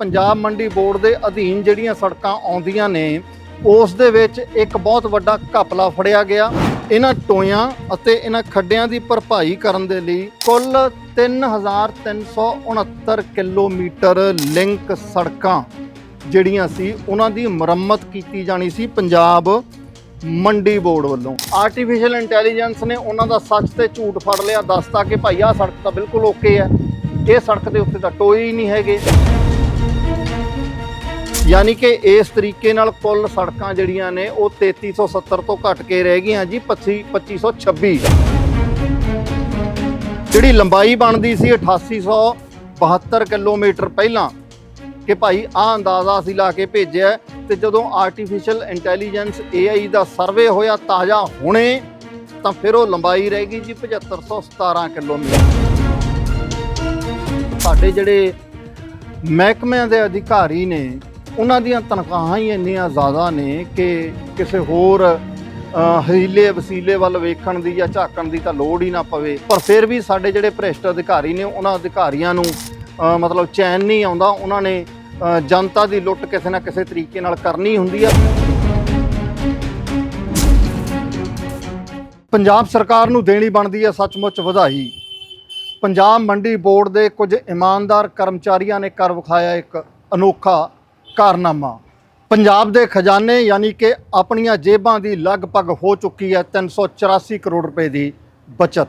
ਪੰਜਾਬ ਮੰਡੀ ਬੋਰਡ ਦੇ ਅਧੀਨ ਜਿਹੜੀਆਂ ਸੜਕਾਂ ਆਉਂਦੀਆਂ ਨੇ, ਉਸ ਦੇ ਵਿੱਚ ਇੱਕ ਬਹੁਤ ਵੱਡਾ ਘਪਲਾ ਫੜਿਆ ਗਿਆ। ਇਹਨਾਂ ਟੋਇਆਂ ਅਤੇ ਇਹਨਾਂ ਖੱਡਿਆਂ ਦੀ ਭਰਪਾਈ ਕਰਨ ਦੇ ਲਈ ਕੁੱਲ 3369 ਕਿਲੋਮੀਟਰ ਲਿੰਕ ਸੜਕਾਂ ਜਿਹੜੀਆਂ ਸੀ, ਉਹਨਾਂ ਦੀ ਮੁਰੰਮਤ ਕੀਤੀ ਜਾਣੀ ਸੀ ਪੰਜਾਬ ਮੰਡੀ ਬੋਰਡ ਵੱਲੋਂ। ਆਰਟੀਫੀਸ਼ੀਅਲ ਇੰਟੈਲੀਜੈਂਸ ਨੇ ਉਹਨਾਂ ਦਾ ਸੱਚ ਤੇ ਝੂਠ ਫੜ ਲਿਆ, ਦੱਸਤਾ ਕਿ ਭਾਈ ਆਹ ਸੜਕ ਤਾਂ ਬਿਲਕੁਲ ਓਕੇ ਹੈ। ਇਹ ਸੜਕ ਦੇ ਉੱਤੇ ਤਾਂ ਟੋਏ ਹੀ ਨਹੀਂ ਹੈਗੇ। ਯਾਨੀ ਕਿ ਇਸ ਤਰੀਕੇ ਨਾਲ ਕੁੱਲ ਸੜਕਾਂ ਜਿਹੜੀਆਂ ਨੇ ਉਹ 3370 ਤੋਂ ਘਟ ਕੇ ਰਹਿ ਗਈਆਂ ਜੀ 25 2526 ਜਿਹੜੀ ਲੰਬਾਈ ਬਣਦੀ ਸੀ 8872 ਕਿਲੋਮੀਟਰ ਪਹਿਲਾਂ ਕਿ ਭਾਈ ਆਹ ਅੰਦਾਜ਼ਾ ਅਸੀਂ ਲਾ ਕੇ ਭੇਜਿਆ ਤੇ ਜਦੋਂ ਆਰਟੀਫੀਸ਼ੀਅਲ ਇੰਟੈਲੀਜੈਂਸ AI ਦਾ ਸਰਵੇ ਹੋਇਆ ਤਾਜ਼ਾ ਹੁਣੇ, ਤਾਂ ਫਿਰ ਉਹ ਲੰਬਾਈ ਰਹਿ ਗਈ ਜੀ 7517 ਕਿਲੋਮੀਟਰ। ਸਾਡੇ ਜਿਹੜੇ ਮਹਿਕਮਿਆਂ ਦੇ ਅਧਿਕਾਰੀ ਨੇ ਉਹਨਾਂ ਦੀਆਂ ਤਨਖਾਹਾਂ ਹੀ ਇੰਨੀਆਂ ਜ਼ਿਆਦਾ ਨੇ ਕਿ ਕਿਸੇ ਹੋਰ ਅ, ਵਸੀਲੇ ਵੱਲ ਵੇਖਣ ਦੀ ਜਾਂ ਝਾਕਣ ਦੀ ਤਾਂ ਲੋੜ ਹੀ ਨਾ ਪਵੇ। ਪਰ ਫਿਰ ਵੀ ਸਾਡੇ ਜਿਹੜੇ ਭ੍ਰਿਸ਼ਟ ਅਧਿਕਾਰੀ ਨੇ ਉਹਨਾਂ ਅਧਿਕਾਰੀਆਂ ਨੂੰ ਮਤਲਬ ਚੈਨ ਨਹੀਂ ਆਉਂਦਾ। ਉਹਨਾਂ ਨੇ ਜਨਤਾ ਦੀ ਲੁੱਟ ਕਿਸੇ ਨਾ ਕਿਸੇ ਤਰੀਕੇ ਨਾਲ ਕਰਨੀ ਹੁੰਦੀ ਆ। ਪੰਜਾਬ ਸਰਕਾਰ ਨੂੰ ਦੇਣੀ ਬਣਦੀ ਹੈ ਸੱਚਮੁੱਚ ਵਧਾਈ। ਪੰਜਾਬ ਮੰਡੀ ਬੋਰਡ ਦੇ ਕੁਝ ਇਮਾਨਦਾਰ ਕਰਮਚਾਰੀਆਂ ਨੇ ਕਰ ਵਿਖਾਇਆ ਇੱਕ ਅਨੋਖਾ ਕਾਰਨਾਮਾ। ਪੰਜਾਬ ਦੇ ਖਜ਼ਾਨੇ ਯਾਨੀ ਕਿ ਆਪਣੀਆਂ ਜੇਬਾਂ ਦੀ ਲਗਭਗ ਹੋ ਚੁੱਕੀ ਹੈ 384 ਕਰੋੜ ਰੁਪਏ ਦੀ ਬਚਤ।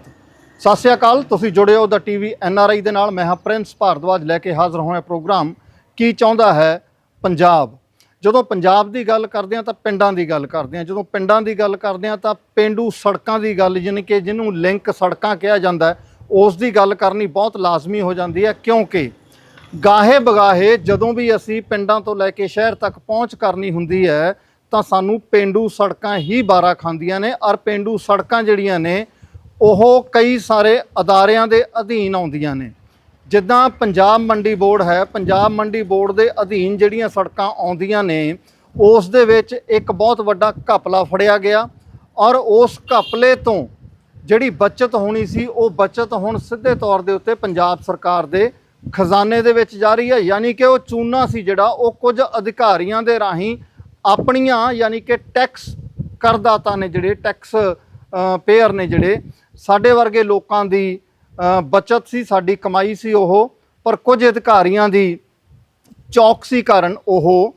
ਸਤਿ ਸ਼੍ਰੀ ਅਕਾਲ, ਤੁਸੀਂ ਜੁੜੇ ਹੋ ਦਾ ਟੀਵੀ ਆਈ ਦੇ ਨਾਲ। ਮੈਂ ਹਾਂ ਪ੍ਰਿੰਸ ਭਾਰਦਵਾਜ ਲੈ ਕੇ ਹਾਜ਼ਰ ਹੋਇਆ ਪ੍ਰੋਗਰਾਮ। ਕੀ ਚਾਹੁੰਦਾ ਹੈ ਪੰਜਾਬ? ਜਦੋਂ ਪੰਜਾਬ ਦੀ ਗੱਲ ਕਰਦੇ ਹਾਂ ਤਾਂ ਪਿੰਡਾਂ ਦੀ ਗੱਲ ਕਰਦੇ ਹਾਂ। ਜਦੋਂ ਪਿੰਡਾਂ ਦੀ ਗੱਲ ਕਰਦੇ ਹਾਂ ਤਾਂ ਪਿੰਡੂ ਸੜਕਾਂ ਦੀ ਗੱਲ, ਯਾਨੀ ਕਿ ਜਿਹਨੂੰ ਲਿੰਕ ਸੜਕਾਂ ਕਿਹਾ ਜਾਂਦਾ ਹੈ ਉਸ ਦੀ ਗੱਲ ਕਰਨੀ ਬਹੁਤ ਲਾਜ਼ਮੀ ਹੋ ਜਾਂਦੀ ਹੈ, ਕਿਉਂਕਿ ਗਾਹੇ ਬਗਾਹੇ ਜਦੋਂ ਵੀ ਅਸੀਂ ਪਿੰਡਾਂ ਤੋਂ ਲੈ ਕੇ ਸ਼ਹਿਰ ਤੱਕ ਪਹੁੰਚ ਕਰਨੀ ਹੁੰਦੀ ਹੈ, ਤਾਂ ਸਾਨੂੰ ਪਿੰਡੂ ਸੜਕਾਂ ਹੀ ਬਾਰਾ ਖਾਂਦੀਆਂ ਨੇ, ਔਰ ਪਿੰਡੂ ਸੜਕਾਂ ਜਿਹੜੀਆਂ ਨੇ, ਉਹ ਕਈ ਸਾਰੇ ਅਦਾਰਿਆਂ ਦੇ ਅਧੀਨ ਆਉਂਦੀਆਂ ਨੇ। ਜਿੱਦਾਂ ਪੰਜਾਬ ਮੰਡੀ ਬੋਰਡ ਹੈ, ਪੰਜਾਬ ਮੰਡੀ ਬੋਰਡ ਦੇ ਅਧੀਨ ਜਿਹੜੀਆਂ ਸੜਕਾਂ ਆਉਂਦੀਆਂ ਨੇ, ਉਸ ਦੇ ਵਿੱਚ ਇੱਕ ਬਹੁਤ ਵੱਡਾ ਘਪਲਾ ਫੜਿਆ ਗਿਆ, ਔਰ ਉਸ ਘਪਲੇ ਤੋਂ ਜਿਹੜੀ ਬਚਤ ਹੋਣੀ ਸੀ ਉਹ ਬਚਤ ਹੁਣ ਸਿੱਧੇ ਤੌਰ ਦੇ ਉੱਤੇ ਪੰਜਾਬ ਸਰਕਾਰ ਦੇ ਖਜ਼ਾਨੇ ਦੇ ਵਿੱਚ ਜਾ ਰਹੀ ਹੈ। ਯਾਨੀ ਕਿ ਉਹ ਚੂਨਾ ਸੀ ਜਿਹੜਾ ਉਹ ਕੁਝ ਅਧਿਕਾਰੀਆਂ ਦੇ ਰਾਹੀਂ ਆਪਣੀਆਂ ਯਾਨੀ ਕਿ ਟੈਕਸ ਕਰਦਾਤਾ ਨੇ ਜਿਹੜੇ ਟੈਕਸ ਪੇਅਰ ਨੇ ਜਿਹੜੇ ਸਾਡੇ ਵਰਗੇ ਲੋਕਾਂ ਦੀ ਅ, ਬਚਤ ਸੀ ਸਾਡੀ ਕਮਾਈ ਸੀ ਉਹ ਪਰ ਕੁਝ ਅਧਿਕਾਰੀਆਂ ਦੀ ਚੌਕਸੀ ਕਾਰਨ ਉਹ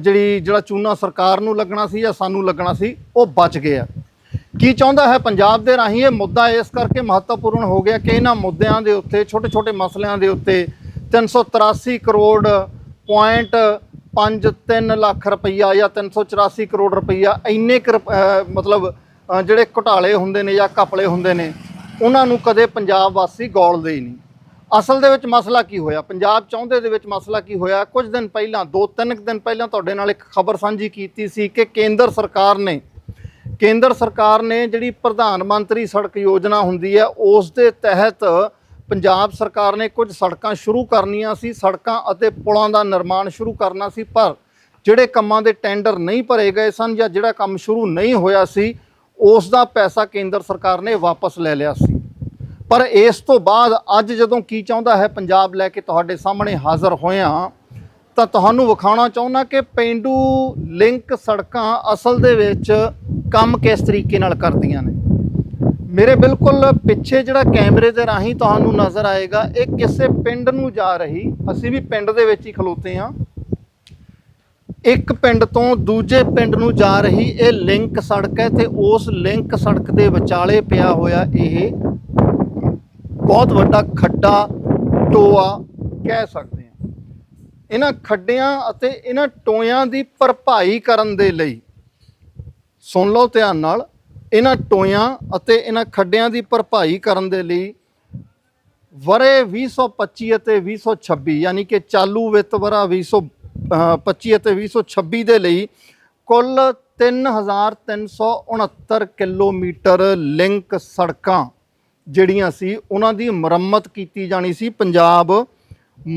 ਜਿਹੜੀ ਜਿਹੜਾ ਚੂਨਾ ਸਰਕਾਰ ਨੂੰ ਲੱਗਣਾ ਸੀ ਜਾਂ ਸਾਨੂੰ ਲੱਗਣਾ ਸੀ ਉਹ ਬਚ ਗਿਆ ਕੀ ਚਾਹੁੰਦਾ ਹੈ ਪੰਜਾਬ ਦੇ ਰਾਹੀਂ? ਇਹ ਮੁੱਦਾ ਇਸ ਕਰਕੇ ਮਹੱਤਵਪੂਰਨ ਹੋ ਗਿਆ ਕਿ ਇਹਨਾਂ ਮੁੱਦਿਆਂ ਦੇ ਉੱਤੇ, ਛੋਟੇ-ਛੋਟੇ ਮਸਲਿਆਂ ਦੇ ਉੱਤੇ 383 ਕਰੋੜ ਪੁਆਇੰਟ 53 ਲੱਖ ਰੁਪਈਆ ਜਾਂ 384 ਕਰੋੜ ਰੁਪਈਆ ਇੰਨੇ ਕੁ ਮਤਲਬ ਜਿਹੜੇ ਘੁਟਾਲੇ ਹੁੰਦੇ ਨੇ ਜਾਂ ਘਪਲੇ ਹੁੰਦੇ ਨੇ, ਉਹਨਾਂ ਨੂੰ ਕਦੇ ਪੰਜਾਬ ਵਾਸੀ ਗੌਲਦੇ ਹੀ ਨਹੀਂ। ਅਸਲ ਦੇ ਵਿੱਚ ਮਸਲਾ ਕੀ ਹੋਇਆ? ਪੰਜਾਬ ਚਾਹੁੰਦੇ ਦੇ ਵਿੱਚ ਮਸਲਾ ਕੀ ਹੋਇਆ? ਕੁਝ ਦਿਨ ਪਹਿਲਾਂ ਦੋ ਤਿੰਨ ਕੁ ਦਿਨ ਪਹਿਲਾਂ ਤੁਹਾਡੇ ਨਾਲ ਇੱਕ ਖਬਰ ਸਾਂਝੀ ਕੀਤੀ ਸੀ ਕਿ ਕੇਂਦਰ ਸਰਕਾਰ ਨੇ ਕੇਂਦਰ ਸਰਕਾਰ ਨੇ ਜਿਹੜੀ ਪ੍ਰਧਾਨ ਮੰਤਰੀ ਸੜਕ ਯੋਜਨਾ ਹੁੰਦੀ ਹੈ, ਉਸ ਦੇ ਤਹਿਤ ਪੰਜਾਬ ਸਰਕਾਰ ਨੇ ਕੁਝ ਸੜਕਾਂ ਸ਼ੁਰੂ ਕਰਨੀਆਂ ਸੀ, ਸੜਕਾਂ ਅਤੇ ਪੁਲਾਂ ਦਾ ਨਿਰਮਾਣ ਸ਼ੁਰੂ ਕਰਨਾ ਸੀ, ਪਰ ਜਿਹੜੇ ਕੰਮਾਂ ਦੇ ਟੈਂਡਰ ਨਹੀਂ ਭਰੇ ਗਏ ਸਨ ਜਾਂ ਜਿਹੜਾ ਕੰਮ ਸ਼ੁਰੂ ਨਹੀਂ ਹੋਇਆ ਸੀ, ਉਸ ਦਾ ਪੈਸਾ ਕੇਂਦਰ ਸਰਕਾਰ ਨੇ ਵਾਪਸ ਲੈ ਲਿਆ ਸੀ। ਪਰ ਇਸ ਤੋਂ ਬਾਅਦ ਅੱਜ ਜਦੋਂ ਕੀ ਚਾਹੁੰਦਾ ਹੈ ਪੰਜਾਬ ਲੈ ਕੇ ਤੁਹਾਡੇ ਸਾਹਮਣੇ ਹਾਜ਼ਰ ਹੋਇਆ, ਤਾਂ ਤੁਹਾਨੂੰ ਵਿਖਾਉਣਾ ਚਾਹੁੰਦਾ ਕਿ ਪਿੰਡੂ ਲਿੰਕ ਸੜਕਾਂ ਅਸਲ ਦੇ ਵਿੱਚ ਕੰਮ ਕਿਸ ਤਰੀਕੇ ਨਾਲ ਕਰਦੀਆਂ ਨੇ? ਮੇਰੇ ਬਿਲਕੁਲ ਪਿੱਛੇ ਜਿਹੜਾ ਕੈਮਰੇ ਦੇ ਰਾਹੀਂ ਤੁਹਾਨੂੰ ਨਜ਼ਰ ਆਏਗਾ, ਇਹ ਕਿਸੇ ਪਿੰਡ ਨੂੰ ਜਾ ਰਹੀ, ਅਸੀਂ ਵੀ ਪਿੰਡ ਦੇ ਵਿੱਚ ਹੀ ਖਲੋਤੇ ਹਾਂ। ਇੱਕ ਪਿੰਡ ਤੋਂ ਦੂਜੇ ਪਿੰਡ ਨੂੰ ਜਾ ਰਹੀ ਇਹ ਲਿੰਕ ਸੜਕ ਹੈ ਤੇ ਉਸ ਲਿੰਕ ਸੜਕ ਦੇ ਵਿਚਾਲੇ ਪਿਆ ਹੋਇਆ ਇਹ ਬਹੁਤ ਵੱਡਾ ਖੱਡਾ, ਟੋਆ ਕਹਿ ਸਕਦੇ ਹਾਂ। ਇਹਨਾਂ ਖੱਡਿਆਂ ਅਤੇ ਇਹਨਾਂ ਟੋਇਆਂ ਦੀ ਭਰਪਾਈ ਕਰਨ ਦੇ ਲਈ ਸੁਣ ਲਓ ਧਿਆਨ ਨਾਲ, ਇਹਨਾਂ ਟੋਇਆਂ ਅਤੇ ਇਹਨਾਂ ਖੱਡਿਆਂ ਦੀ ਭਰਪਾਈ ਕਰਨ ਦੇ ਲਈ ਵਰੇ 2025 ਅਤੇ 2026 ਯਾਨੀ ਕਿ ਚਾਲੂ ਵਿੱਤ ਵਰਾ 2025 ਅਤੇ 2026 ਦੇ ਲਈ ਕੁੱਲ 3369 ਕਿਲੋਮੀਟਰ ਲਿੰਕ ਸੜਕਾਂ ਜਿਹੜੀਆਂ ਸੀ, ਉਹਨਾਂ ਦੀ ਮੁਰੰਮਤ ਕੀਤੀ ਜਾਣੀ ਸੀ ਪੰਜਾਬ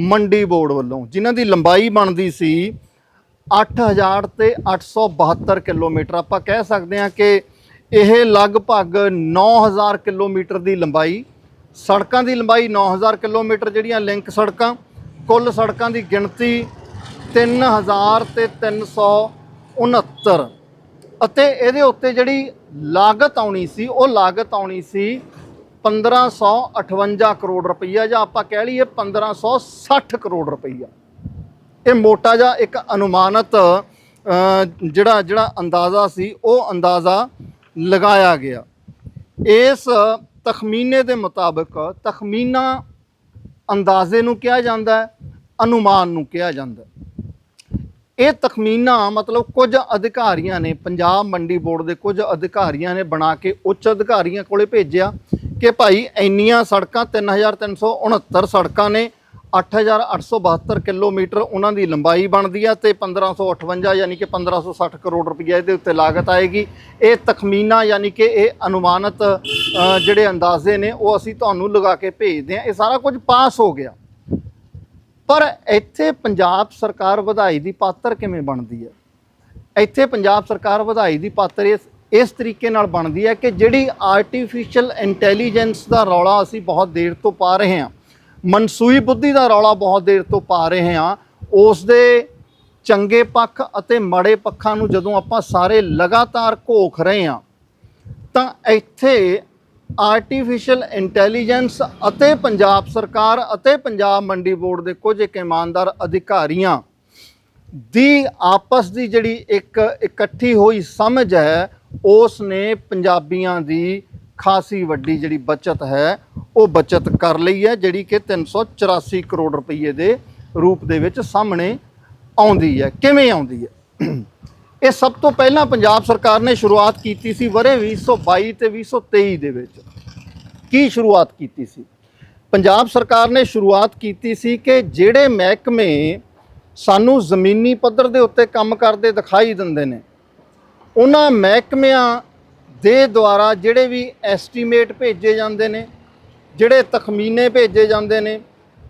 ਮੰਡੀ ਬੋਰਡ ਵੱਲੋਂ, ਜਿਨ੍ਹਾਂ ਦੀ ਲੰਬਾਈ ਬਣਦੀ ਸੀ 8000 ਤੇ 872 ਕਿਲੋਮੀਟਰ। ਆਪਾਂ ਕਹਿ ਸਕਦੇ ਹਾਂ ਕਿ ਇਹ ਲਗਭਗ 9000 ਕਿਲੋਮੀਟਰ ਦੀ ਲੰਬਾਈ, ਸੜਕਾਂ ਦੀ ਲੰਬਾਈ 9000 ਕਿਲੋਮੀਟਰ ਜਿਹੜੀਆਂ ਲਿੰਕ ਸੜਕਾਂ, ਕੁੱਲ ਸੜਕਾਂ ਦੀ ਗਿਣਤੀ 3000 ਤੇ 369 ਅਤੇ ਇਹਦੇ ਉੱਤੇ ਜਿਹੜੀ ਲਾਗਤ ਆਉਣੀ ਸੀ, ਉਹ ਲਾਗਤ ਆਉਣੀ ਸੀ 1558 ਕਰੋੜ ਰੁਪਈਆ ਜਾਂ ਆਪਾਂ ਕਹਿ ਲਈਏ 1560 ਕਰੋੜ ਰੁਪਈਆ। ਇਹ ਮੋਟਾ ਜਿਹਾ ਇੱਕ ਅਨੁਮਾਨਤ ਜਿਹੜਾ ਜਿਹੜਾ ਅੰਦਾਜ਼ਾ ਸੀ, ਉਹ ਅੰਦਾਜ਼ਾ ਲਗਾਇਆ ਗਿਆ। ਇਸ ਤਖਮੀਨੇ ਦੇ ਮੁਤਾਬਕ ਤਖਮੀਨਾ ਅੰਦਾਜ਼ੇ ਨੂੰ ਕਿਹਾ ਜਾਂਦਾ ਹੈ, ਅਨੁਮਾਨ ਨੂੰ ਕਿਹਾ ਜਾਂਦਾ ਇਹ ਤਖਮੀਨਾ ਮਤਲਬ ਕੁਝ ਅਧਿਕਾਰੀਆਂ ਨੇ, ਪੰਜਾਬ ਮੰਡੀ ਬੋਰਡ ਦੇ ਕੁਝ ਅਧਿਕਾਰੀਆਂ ਨੇ ਬਣਾ ਕੇ ਉੱਚ ਅਧਿਕਾਰੀਆਂ ਕੋਲੇ ਭੇਜਿਆ ਕਿ ਭਾਈ ਇੰਨੀਆਂ ਸੜਕਾਂ 3369 ਸੜਕਾਂ ਨੇ 8872 ਕਿਲੋਮੀਟਰ ਉਹਨਾਂ ਦੀ ਲੰਬਾਈ ਬਣਦੀ ਆ ਤੇ 1558 ਯਾਨੀ ਕਿ 1560 ਕਰੋੜ ਰੁਪਏ ਇਹਦੇ ਉੱਤੇ ਲਾਗਤ ਆਏਗੀ। ਇਹ ਤਖਮੀਨਾ ਯਾਨੀ ਕਿ ਇਹ ਅਨੁਮਾਨਿਤ ਜਿਹੜੇ ਅੰਦਾਜ਼ੇ ਨੇ ਉਹ ਅਸੀਂ ਤੁਹਾਨੂੰ ਲਗਾ ਕੇ ਭੇਜਦੇ ਹਾਂ। ਇਹ ਸਾਰਾ ਕੁਝ ਪਾਸ ਹੋ ਗਿਆ। ਪਰ ਇੱਥੇ ਪੰਜਾਬ ਸਰਕਾਰ ਵਧਾਈ ਦੀ ਪਾਤਰ ਕਿਵੇਂ ਬਣਦੀ ਹੈ ਇੱਥੇ ਪੰਜਾਬ ਸਰਕਾਰ ਵਧਾਈ ਦੀ ਪਾਤਰ ਇਸ ਇਸ ਤਰੀਕੇ ਨਾਲ ਬਣਦੀ ਹੈ ਕਿ ਜਿਹੜੀ ਆਰਟੀਫੀਸ਼ੀਅਲ ਇੰਟੈਲੀਜੈਂਸ ਦਾ ਰੌਲਾ ਅਸੀਂ ਬਹੁਤ ਦੇਰ ਤੋਂ ਪਾ ਰਹੇ ਹਾਂ। ਮਨਸੂਈ ਬੁੱਧੀ ਦਾ ਰੌਲਾ ਬਹੁਤ ਦੇਰ ਤੋਂ ਪਾ ਰਹੇ ਹਾਂ। ਉਸ ਦੇ ਚੰਗੇ ਪੱਖ ਅਤੇ ਮਾੜੇ ਪੱਖਾਂ ਨੂੰ ਜਦੋਂ ਆਪਾਂ ਸਾਰੇ ਲਗਾਤਾਰ ਘੋਖ ਰਹੇ ਹਾਂ, ਤਾਂ ਇੱਥੇ ਆਰਟੀਫੀਸ਼ੀਅਲ ਇੰਟੈਲੀਜੈਂਸ ਅਤੇ ਪੰਜਾਬ ਸਰਕਾਰ ਅਤੇ ਪੰਜਾਬ ਮੰਡੀ ਬੋਰਡ ਦੇ ਕੁਝ ਇੱਕ ਇਮਾਨਦਾਰ ਅਧਿਕਾਰੀਆਂ ਦੀ ਆਪਸ ਦੀ ਜਿਹੜੀ ਇੱਕ ਇਕੱਠੀ ਹੋਈ ਸਮਝ ਹੈ, ਉਸ ਨੇ ਪੰਜਾਬੀਆਂ ਦੀ ਖਾਸੀ ਵੱਡੀ ਜਿਹੜੀ ਬਚਤ ਹੈ, ਉਹ ਬਚਤ ਕਰ ਲਈ ਹੈ, ਜਿਹੜੀ ਕਿ 384 ਕਰੋੜ ਰੁਪਏ ਦੇ ਰੂਪ ਦੇ ਵਿੱਚ ਸਾਹਮਣੇ ਆਉਂਦੀ ਹੈ। ਕਿਵੇਂ ਆਉਂਦੀ ਹੈ? ਇਹ ਸਭ ਤੋਂ ਪਹਿਲਾਂ ਪੰਜਾਬ ਸਰਕਾਰ ਨੇ ਸ਼ੁਰੂਆਤ ਕੀਤੀ ਸੀ ਵਰੇ 2022 ਤੇ 2023 ਦੇ ਵਿੱਚ। ਕੀ ਸ਼ੁਰੂਆਤ ਕੀਤੀ ਸੀ? ਪੰਜਾਬ ਸਰਕਾਰ ਨੇ ਸ਼ੁਰੂਆਤ ਕੀਤੀ ਸੀ ਕਿ ਜਿਹੜੇ ਮਹਿਕਮੇ ਸਾਨੂੰ ਜ਼ਮੀਨੀ ਪੱਧਰ ਦੇ ਉੱਤੇ ਕੰਮ ਕਰਦੇ ਦਿਖਾਈ ਦਿੰਦੇ ਨੇ, ਉਹਨਾਂ ਮਹਿਕਮਿਆਂ ਦੇ ਦੁਆਰਾ ਜਿਹੜੇ ਵੀ ਐਸਟੀਮੇਟ ਭੇਜੇ ਜਾਂਦੇ ਨੇ, ਜਿਹੜੇ ਤਖਮੀਨੇ ਭੇਜੇ ਜਾਂਦੇ ਨੇ,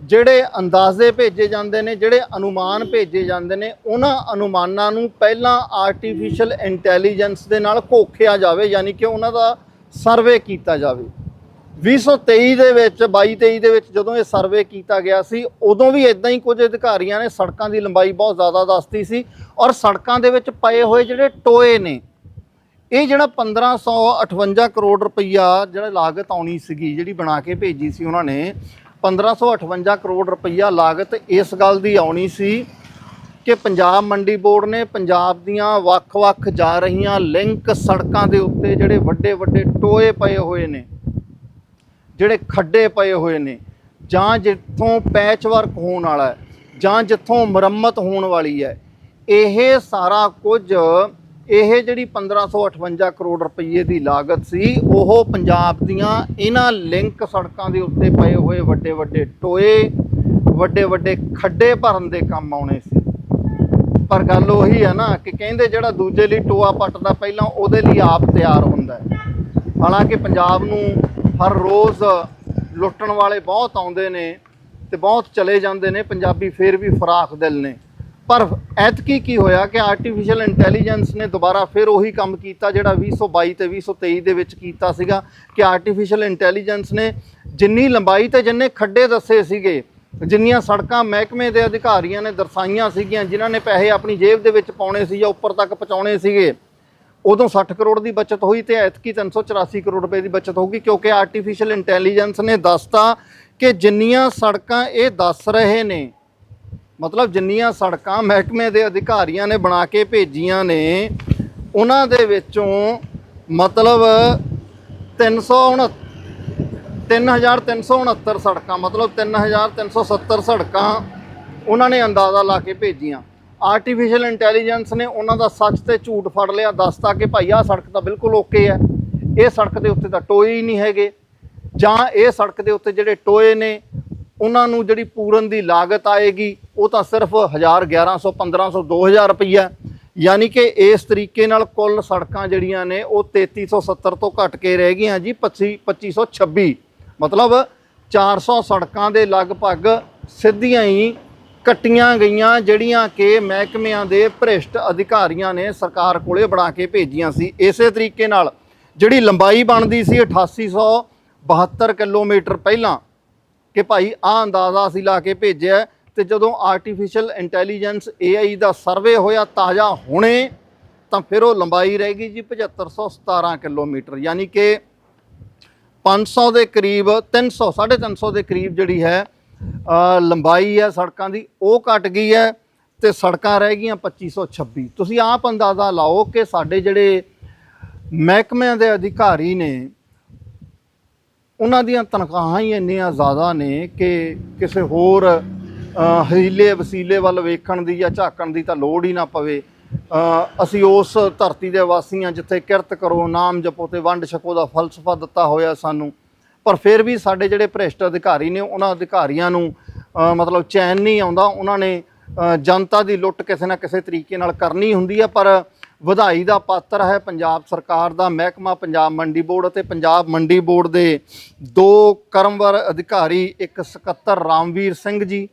ਜਿਹੜੇ ਅੰਦਾਜ਼ੇ ਭੇਜੇ ਜਾਂਦੇ ਨੇ, ਜਿਹੜੇ ਅਨੁਮਾਨ ਭੇਜੇ ਜਾਂਦੇ ਨੇ, ਉਹਨਾਂ ਅਨੁਮਾਨਾਂ ਨੂੰ ਪਹਿਲਾਂ ਆਰਟੀਫੀਸ਼ੀਅਲ ਇੰਟੈਲੀਜੈਂਸ ਦੇ ਨਾਲ ਘੋਖਿਆ ਜਾਵੇ, ਯਾਨੀ ਕਿ ਉਹਨਾਂ ਦਾ ਸਰਵੇ ਕੀਤਾ ਜਾਵੇ। 2023 ਦੇ ਵਿੱਚ 22 23 ਦੇ ਵਿੱਚ ਜਦੋਂ ਇਹ ਸਰਵੇ ਕੀਤਾ ਗਿਆ ਸੀ, ਉਦੋਂ ਵੀ ਇਦਾਂ ਹੀ ਕੁਝ ਅਧਿਕਾਰੀਆਂ ਨੇ ਸੜਕਾਂ ਦੀ ਲੰਬਾਈ ਬਹੁਤ ਜ਼ਿਆਦਾ ਦੱਸਤੀ ਸੀ ਔਰ ਸੜਕਾਂ ਦੇ ਵਿੱਚ ਪਏ ਹੋਏ ਜਿਹੜੇ ਟੋਏ ਨੇ ਇਹ ਜਿਹੜਾ 1558 ਕਰੋੜ ਰੁਪਈਆ ਜਿਹੜਾ ਲਾਗਤ ਆਉਣੀ ਸੀਗੀ, ਜਿਹੜੀ ਬਣਾ ਕੇ ਭੇਜੀ ਸੀ ਉਹਨਾਂ ਨੇ 1558 ਕਰੋੜ ਰੁਪਈਆ ਲਾਗਤ ਇਸ ਗੱਲ ਦੀ ਆਉਣੀ ਸੀ ਕਿ ਪੰਜਾਬ ਮੰਡੀ ਬੋਰਡ ਨੇ ਪੰਜਾਬ ਦੀਆਂ ਵੱਖ-ਵੱਖ ਜਾ ਰਹੀਆਂ ਲਿੰਕ ਸੜਕਾਂ ਦੇ ਉੱਤੇ ਜਿਹੜੇ ਵੱਡੇ ਵੱਡੇ ਟੋਏ ਪਏ ਹੋਏ ਨੇ, ਜਿਹੜੇ ਖੱਡੇ ਪਏ ਹੋਏ ਨੇ, ਜਾਂ ਜਿੱਥੋਂ ਪੈਚ ਵਰਕ ਹੋਣ ਵਾਲਾ ਜਾਂ ਜਿੱਥੋਂ ਮੁਰੰਮਤ ਹੋਣ ਵਾਲੀ ਹੈ, ਇਹ ਸਾਰਾ ਕੁਝ ਇਹ ਜਿਹੜੀ 1558 ਕਰੋੜ ਰੁਪਏ ਦੀ ਲਾਗਤ ਸੀ, ਉਹ ਪੰਜਾਬ ਦੀਆਂ ਇਹਨਾਂ ਲਿੰਕ ਸੜਕਾਂ ਦੇ ਉੱਤੇ ਪਏ ਹੋਏ ਵੱਡੇ ਵੱਡੇ ਟੋਏ, ਵੱਡੇ ਵੱਡੇ ਖੱਡੇ ਭਰਨ ਦੇ ਕੰਮ ਆਉਣੇ ਸੀ। ਪਰ ਗੱਲ ਉਹੀ ਹੈ ਨਾ ਕਿ ਕਹਿੰਦੇ ਜਿਹੜਾ ਦੂਜੇ ਲਈ ਟੋਆ ਪੱਟਦਾ ਪਹਿਲਾਂ ਉਹਦੇ ਲਈ ਆਪ ਤਿਆਰ ਹੁੰਦਾ ਹਾਲਾਂਕਿ ਪੰਜਾਬ ਨੂੰ ਹਰ ਰੋਜ਼ ਲੁੱਟਣ ਵਾਲੇ ਬਹੁਤ ਆਉਂਦੇ ਨੇ ਤੇ ਬਹੁਤ ਚਲੇ ਜਾਂਦੇ ਨੇ, ਪੰਜਾਬੀ ਫੇਰ ਵੀ ਫਰਾਖ ਦਿਲ ਨੇ। ਪਰ ਐਤਕੀ ਕੀ ਹੋਇਆ ਕਿ ਆਰਟੀਫੀਸ਼ੀਅਲ ਇੰਟੈਲੀਜੈਂਸ ਨੇ ਦੁਬਾਰਾ ਫਿਰ ਉਹੀ ਕੰਮ ਕੀਤਾ ਜਿਹੜਾ 2022 ਤੇ 2023 ਦੇ ਵਿੱਚ ਕੀਤਾ ਸੀਗਾ ਕਿ ਆਰਟੀਫੀਸ਼ੀਅਲ ਇੰਟੈਲੀਜੈਂਸ ਨੇ ਜਿੰਨੀ ਲੰਬਾਈ ਤੇ ਜਿੰਨੇ ਖੱਡੇ ਦੱਸੇ ਸੀਗੇ, ਜਿੰਨੀਆਂ ਸੜਕਾਂ ਮਹਿਕਮੇ ਦੇ ਅਧਿਕਾਰੀਆਂ ਨੇ ਦਰਸਾਈਆਂ ਸੀਗੀਆਂ, ਜਿਨ੍ਹਾਂ ਨੇ ਪੈਸੇ ਆਪਣੀ ਜੇਬ ਦੇ ਵਿੱਚ ਪਾਉਣੇ ਸੀ ਜਾਂ ਉੱਪਰ ਤੱਕ ਪਹੁੰਚਾਉਣੇ ਸੀਗੇ, ਉਦੋਂ 60 ਕਰੋੜ ਦੀ ਬਚਤ ਹੋਈ ਤੇ ਐਤਕੀ 384 ਕਰੋੜ ਰੁਪਏ ਦੀ ਬਚਤ ਹੋਊਗੀ, ਕਿਉਂਕਿ ਆਰਟੀਫੀਸ਼ੀਅਲ ਇੰਟੈਲੀਜੈਂਸ ਨੇ ਦੱਸਤਾ ਕਿ ਜਿੰਨੀਆਂ ਸੜਕਾਂ ਇਹ ਦੱਸ ਰਹੇ ਨੇ ਮਤਲਬ ਜਿੰਨੀਆਂ ਸੜਕਾਂ ਮਹਿਕਮੇ ਦੇ ਅਧਿਕਾਰੀਆਂ ਨੇ ਬਣਾ ਕੇ ਭੇਜੀਆਂ ਨੇ, ਉਹਨਾਂ ਦੇ ਵਿੱਚੋਂ ਮਤਲਬ 369 3369 ਸੜਕਾਂ, ਮਤਲਬ 3370 ਸੜਕਾਂ ਉਹਨਾਂ ਨੇ ਅੰਦਾਜ਼ਾ ਲਾ ਕੇ ਭੇਜੀਆਂ। ਆਰਟੀਫੀਸ਼ੀਅਲ ਇੰਟੈਲੀਜੈਂਸ ਨੇ ਉਹਨਾਂ ਦਾ ਸੱਚ ਤੇ ਝੂਠ ਫੜ ਲਿਆ, ਦੱਸਤਾ ਕਿ ਭਾਈ ਆਹ ਸੜਕ ਤਾਂ ਬਿਲਕੁਲ ਓਕੇ ਹੈ, ਇਹ ਸੜਕ ਦੇ ਉੱਤੇ ਤਾਂ ਟੋਏ ਹੀ ਨਹੀਂ ਹੈਗੇ, ਜਾਂ ਇਹ ਸੜਕ ਦੇ ਉੱਤੇ ਜਿਹੜੇ ਟੋਏ ਨੇ ਉਹਨਾਂ ਨੂੰ ਜਿਹੜੀ ਪੂਰਨ ਦੀ ਲਾਗਤ ਆਏਗੀ, ਉਹ ਤਾਂ ਸਿਰਫ 1000 1100 1500 2000 ਰੁਪਈਆ ਯਾਨੀ ਕਿ ਇਸ ਤਰੀਕੇ ਨਾਲ ਕੁੱਲ ਸੜਕਾਂ ਜਿਹੜੀਆਂ ਨੇ, ਉਹ 3370 ਤੋਂ ਘਟ ਕੇ ਰਹਿ ਗਈਆਂ ਜੀ 25 2526 ਮਤਲਬ 400 ਸੜਕਾਂ ਦੇ ਲਗਭਗ ਸਿੱਧੀਆਂ ਹੀ ਕੱਟੀਆਂ ਗਈਆਂ, ਜਿਹੜੀਆਂ ਕਿ ਮਹਿਕਮਿਆਂ ਦੇ ਭ੍ਰਿਸ਼ਟ ਅਧਿਕਾਰੀਆਂ ਨੇ ਸਰਕਾਰ ਕੋਲੇ ਬਣਾ ਕੇ ਭੇਜੀਆਂ ਸੀ। ਇਸੇ ਤਰੀਕੇ ਨਾਲ ਜਿਹੜੀ ਲੰਬਾਈ ਬਣਦੀ ਸੀ 8872 ਕਿਲੋਮੀਟਰ ਪਹਿਲਾਂ ਕਿ ਭਾਈ ਆਹ ਅੰਦਾਜ਼ਾ ਅਸੀਂ ਲਾ ਕੇ ਭੇਜਿਆ ਤੇ ਜਦੋਂ ਆਰਟੀਫੀਸ਼ੀਅਲ ਇੰਟੈਲੀਜੈਂਸ AI ਦਾ ਸਰਵੇ ਹੋਇਆ ਤਾਜ਼ਾ ਹੁਣੇ, ਤਾਂ ਫਿਰ ਉਹ ਲੰਬਾਈ ਰਹਿ ਗਈ ਜੀ 7517 ਕਿਲੋਮੀਟਰ, ਯਾਨੀ ਕਿ 500 ਦੇ ਕਰੀਬ 300 350 ਦੇ ਕਰੀਬ ਜਿਹੜੀ ਹੈ ਲੰਬਾਈ ਹੈ ਸੜਕਾਂ ਦੀ, ਉਹ ਘਟ ਗਈ ਹੈ ਤੇ ਸੜਕਾਂ ਰਹਿ ਗਈਆਂ 2526 ਤੁਸੀਂ ਆਪ ਅੰਦਾਜ਼ਾ ਲਾਓ ਕਿ ਸਾਡੇ ਜਿਹੜੇ ਮਹਿਕਮਿਆਂ ਦੇ ਅਧਿਕਾਰੀ ਨੇ ਉਹਨਾਂ ਦੀਆਂ ਤਨਖਾਹਾਂ ਹੀ ਇੰਨੀਆਂ ਜ਼ਿਆਦਾ ਨੇ ਕਿ ਕਿਸੇ ਹੋਰ ਹਰੀਲੇ ਵਸੀਲੇ ਵੱਲ ਵੇਖਣ ਦੀ ਜਾਂ ਝਾਕਣ ਦੀ ਤਾਂ ਲੋੜ ਹੀ ਨਾ ਪਵੇ। ਅਸੀਂ ਉਸ ਧਰਤੀ ਦੇ ਵਾਸੀਆਂ ਜਿੱਥੇ ਕਿਰਤ ਕਰੋ, ਨਾਮ ਜਪੋ ਤੇ ਵੰਡ ਛਕੋ ਦਾ ਫਲਸਫਾ ਦਿੱਤਾ ਹੋਇਆ ਸਾਨੂੰ। ਪਰ ਫਿਰ ਵੀ ਸਾਡੇ ਜਿਹੜੇ ਭ੍ਰਿਸ਼ਟ ਅਧਿਕਾਰੀ ਨੇ, ਉਹਨਾਂ ਅਧਿਕਾਰੀਆਂ ਨੂੰ ਮਤਲਬ ਚੈਨ ਨਹੀਂ ਆਉਂਦਾ। ਉਹਨਾਂ ਨੇ ਜਨਤਾ ਦੀ ਲੁੱਟ ਕਿਸੇ ਨਾ ਕਿਸੇ ਤਰੀਕੇ ਨਾਲ ਕਰਨੀ ਹੁੰਦੀ ਹੈ ਪਰ ਵਧਾਈ ਦਾ ਪਾਤਰ ਹੈ। ਪੰਜਾਬ ਸਰਕਾਰ ਦਾ ਮਹਿਕਮਾ ਪੰਜਾਬ ਮੰਡੀ ਬੋਰਡ ਅਤੇ ਪੰਜਾਬ ਮੰਡੀ ਬੋਰਡ ਦੇ ਦੋ ਕਰਮਵਰ ਅਧਿਕਾਰੀ, ਇੱਕ ਸਕੱਤਰ ਰਾਮਵੀਰ ਸਿੰਘ ਜੀ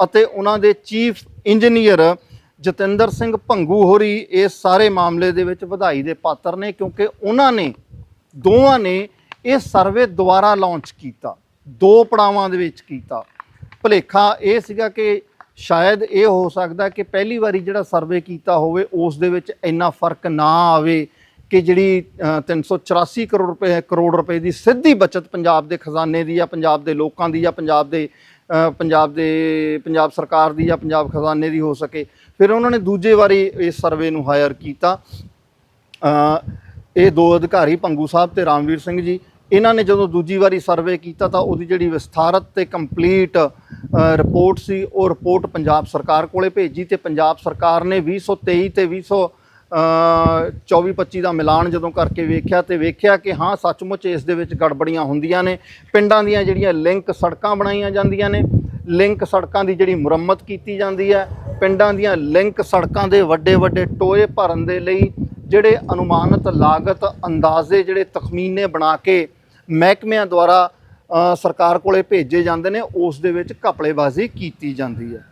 ਅਤੇ ਉਹਨਾਂ ਦੇ ਚੀਫ ਇੰਜੀਨੀਅਰ ਜਤਿੰਦਰ ਸਿੰਘ ਭੰਗੂ ਹੋਰੀ ਇਸ ਸਾਰੇ ਮਾਮਲੇ ਦੇ ਵਿੱਚ ਵਧਾਈ ਦੇ ਪਾਤਰ ਨੇ ਕਿਉਂਕਿ ਉਹਨਾਂ ਨੇ, ਦੋਵਾਂ ਨੇ ਇਹ ਸਰਵੇ ਦੁਬਾਰਾ ਲਾਂਚ ਕੀਤਾ। ਦੋ ਪੜਾਵਾਂ ਦੇ ਵਿੱਚ ਕੀਤਾ। ਭਲੇਖਾ ਇਹ ਸੀਗਾ ਕਿ ਸ਼ਾਇਦ ਇਹ ਹੋ ਸਕਦਾ ਕਿ ਪਹਿਲੀ ਵਾਰੀ ਜਿਹੜਾ ਸਰਵੇ ਕੀਤਾ ਹੋਵੇ ਉਸ ਦੇ ਵਿੱਚ ਇੰਨਾ ਫ਼ਰਕ ਨਾ ਆਵੇ ਕਿ ਜਿਹੜੀ ਅ, 384 ਕਰੋੜ ਰੁਪਏ ਕਰੋੜ ਰੁਪਏ ਦੀ ਸਿੱਧੀ ਬਚਤ ਪੰਜਾਬ ਦੇ ਖਜ਼ਾਨੇ ਦੀ ਜਾਂ ਪੰਜਾਬ ਦੇ ਲੋਕਾਂ ਦੀ ਜਾਂ ਪੰਜਾਬ ਦੇ ਪੰਜਾਬ ਦੇ ਪੰਜਾਬ ਸਰਕਾਰ ਦੀ ਜਾਂ ਪੰਜਾਬ ਖਜ਼ਾਨੇ ਦੀ ਹੋ ਸਕੇ। ਫਿਰ ਉਹਨਾਂ ਨੇ ਦੂਜੇ ਵਾਰੀ ਇਸ ਸਰਵੇ ਨੂੰ ਹਾਇਰ ਕੀਤਾ। ਇਹ ਦੋ ਅਧਿਕਾਰੀ ਪੰਗੂ ਸਾਹਿਬ ਤੇ ਰਾਮਵੀਰ ਸਿੰਘ ਜੀ ਇਹਨਾਂ ਨੇ ਜਦੋਂ ਦੂਜੀ ਵਾਰੀ ਸਰਵੇ ਕੀਤਾ ਤਾਂ ਉਹਦੀ ਜਿਹੜੀ ਵਿਸਥਾਰਤ ਤੇ ਕੰਪਲੀਟ ਰਿਪੋਰਟ ਸੀ, ਉਹ ਰਿਪੋਰਟ ਪੰਜਾਬ ਸਰਕਾਰ ਕੋਲੇ ਭੇਜੀ ਤੇ ਪੰਜਾਬ ਸਰਕਾਰ ਨੇ 2023 ਤੇ 2000 24-25 ਦਾ ਮਿਲਾਨ ਜਦੋਂ ਕਰਕੇ ਵੇਖਿਆ ਤੇ ਵੇਖਿਆ ਕਿ ਹਾਂ, ਸੱਚਮੁੱਚ ਇਸ ਦੇ ਵਿੱਚ ਗੜਬੜੀਆਂ ਹੁੰਦੀਆਂ ਨੇ। ਪਿੰਡਾਂ ਦੀਆਂ ਜਿਹੜੀਆਂ ਲਿੰਕ ਸੜਕਾਂ ਬਣਾਈਆਂ ਜਾਂਦੀਆਂ ਨੇ, ਲਿੰਕ ਸੜਕਾਂ ਦੀ ਜਿਹੜੀ ਮੁਰੰਮਤ ਕੀਤੀ ਜਾਂਦੀ ਹੈ, ਪਿੰਡਾਂ ਦੀਆਂ ਲਿੰਕ ਸੜਕਾਂ ਦੇ ਵੱਡੇ ਵੱਡੇ ਟੋਏ ਭਰਨ ਦੇ ਲਈ ਜਿਹੜੇ ਅਨੁਮਾਨਿਤ ਲਾਗਤ ਅੰਦਾਜ਼ੇ, ਜਿਹੜੇ ਤਖਮੀਨੇ ਬਣਾ ਕੇ ਮਹਿਕਮਿਆਂ ਦੁਆਰਾ ਸਰਕਾਰ ਕੋਲੇ ਭੇਜੇ ਜਾਂਦੇ ਨੇ, ਉਸ ਦੇ ਵਿੱਚ ਘਪਲੇਬਾਜ਼ੀ ਕੀਤੀ ਜਾਂਦੀ ਹੈ।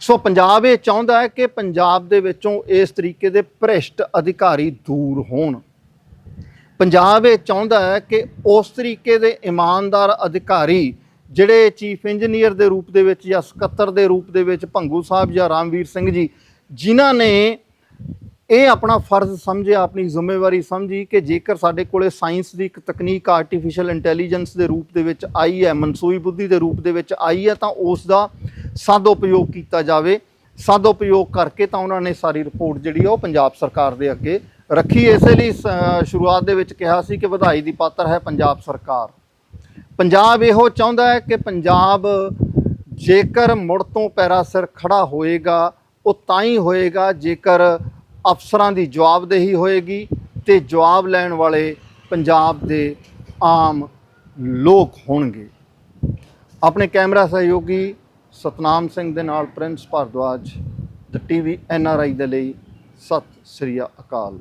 ਸੋ ਪੰਜਾਬ ਇਹ ਚਾਹੁੰਦਾ ਹੈ ਕਿ ਪੰਜਾਬ ਦੇ ਵਿੱਚੋਂ ਇਸ ਤਰੀਕੇ ਦੇ ਭ੍ਰਿਸ਼ਟ ਅਧਿਕਾਰੀ ਦੂਰ ਹੋਣ। ਪੰਜਾਬ ਇਹ ਚਾਹੁੰਦਾ ਹੈ ਕਿ ਉਸ ਤਰੀਕੇ ਦੇ ਇਮਾਨਦਾਰ ਅਧਿਕਾਰੀ, ਜਿਹੜੇ ਚੀਫ ਇੰਜੀਨੀਅਰ ਦੇ ਰੂਪ ਦੇ ਵਿੱਚ ਜਾਂ ਸਕੱਤਰ ਦੇ ਰੂਪ ਦੇ ਵਿੱਚ, ਭੰਗੂ ਸਾਹਿਬ ਜਾਂ ਰਾਮਵੀਰ ਸਿੰਘ ਜੀ, ਜਿਨ੍ਹਾਂ ਨੇ ਇਹ ਆਪਣਾ ਫਰਜ਼ ਸਮਝਿਆ ਆਪਣੀ ਜ਼ਿੰਮੇਵਾਰੀ ਸਮਝੀ ਕਿ ਜੇਕਰ ਸਾਡੇ ਕੋਲੇ ਸਾਇੰਸ ਦੀ ਇੱਕ ਤਕਨੀਕ ਆਰਟੀਫੀਸ਼ੀਅਲ ਇੰਟੈਲੀਜੈਂਸ ਦੇ ਰੂਪ ਦੇ ਵਿੱਚ ਆਈ ਹੈ, ਮਨਸੂਈ ਬੁੱਧੀ ਦੇ ਰੂਪ ਦੇ ਵਿੱਚ ਆਈ ਹੈ, ਤਾਂ ਉਸ ਦਾ ਸਦ ਉਪਯੋਗ ਕੀਤਾ ਜਾਵੇ। ਸਦ ਉਪਯੋਗ ਕਰਕੇ ਤਾਂ ਉਹਨਾਂ ਨੇ ਸਾਰੀ ਰਿਪੋਰਟ ਜਿਹੜੀ ਆ ਉਹ ਪੰਜਾਬ ਸਰਕਾਰ ਦੇ ਅੱਗੇ ਰੱਖੀ। ਇਸੇ ਲਈ ਸ- ਸ਼ੁਰੂਆਤ ਦੇ ਵਿੱਚ ਕਿਹਾ ਸੀ ਕਿ ਵਧਾਈ ਦੀ ਪਾਤਰ ਹੈ ਪੰਜਾਬ ਸਰਕਾਰ। ਪੰਜਾਬ ਇਹੋ ਚਾਹੁੰਦਾ ਹੈ ਕਿ ਪੰਜਾਬ ਜੇਕਰ ਮੁੜ ਤੋਂ ਪੈਰਾ ਸਿਰ ਖੜਾ ਹੋਏਗਾ, ਉਹ ਤਾਂ ਹੀ ਹੋਏਗਾ ਜੇਕਰ ਅਫਸਰਾਂ ਦੀ ਜਵਾਬਦੇਹੀ ਹੋਏਗੀ ਤੇ ਜਵਾਬ ਲੈਣ ਵਾਲੇ ਪੰਜਾਬ ਦੇ ਆਮ ਲੋਕ ਹੋਣਗੇ। ਆਪਣੇ ਕੈਮਰਾ ਸਹਿਯੋਗੀ ਸਤਨਾਮ ਸਿੰਘ ਦੇ ਨਾਲ Prince Bhardwaj the TV N R I ਦੇ ਲਈ ਸਤਿ ਸ੍ਰੀ ਅਕਾਲ।